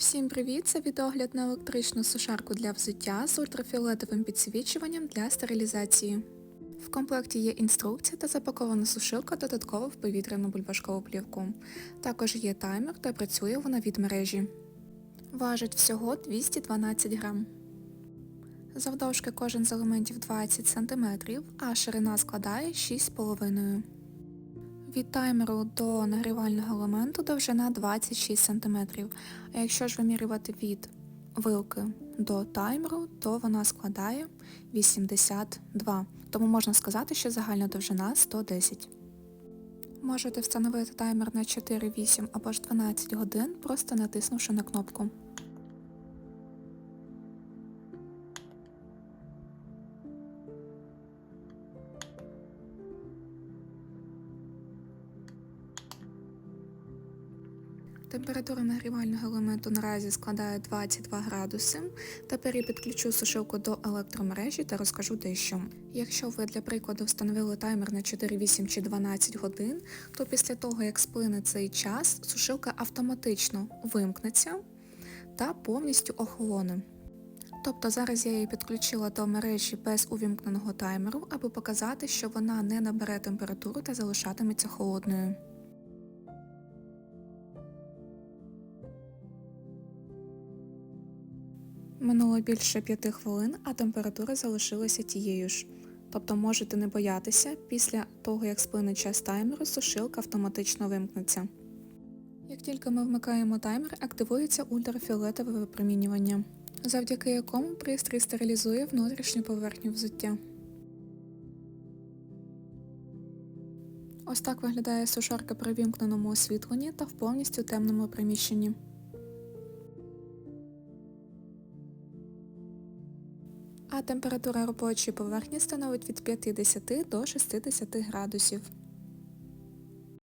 Всім привіт! Це відогляд на електричну сушарку для взуття з ультрафіолетовим підсвічуванням для стерилізації. В комплекті є інструкція та запакована сушилка додатково в повітряну бульбашкову плівку. Також є таймер та працює вона від мережі. Важить всього 212 грам. Завдовжки кожен з елементів 20 см, а ширина складає 6,5 від таймеру до нагрівального елементу довжина 26 см, а якщо ж вимірювати від вилки до таймеру, то вона складає 82, тому можна сказати, що загальна довжина 110. Можете встановити таймер на 4, 8 або ж 12 годин, просто натиснувши на кнопку. Температура нагрівального елементу наразі складає 22 градуси. Тепер я підключу сушилку до електромережі та розкажу дещо. Якщо ви для прикладу встановили таймер на 4, 8 чи 12 годин, то після того, як сплине цей час, сушилка автоматично вимкнеться та повністю охолоне. Тобто зараз я її підключила до мережі без увімкненого таймеру, аби показати, що вона не набере температуру та залишатиметься холодною. Минуло більше 5 хвилин, а температура залишилася тією ж. Тобто можете не боятися, після того як сплине час таймеру, сушилка автоматично вимкнеться. Як тільки ми вмикаємо таймер, активується ультрафіолетове випромінювання, завдяки якому пристрій стерилізує внутрішню поверхню взуття. Ось так виглядає сушарка при вімкненому освітленні та в повністю темному приміщенні. А температура робочої поверхні становить від 50 до 60 градусів.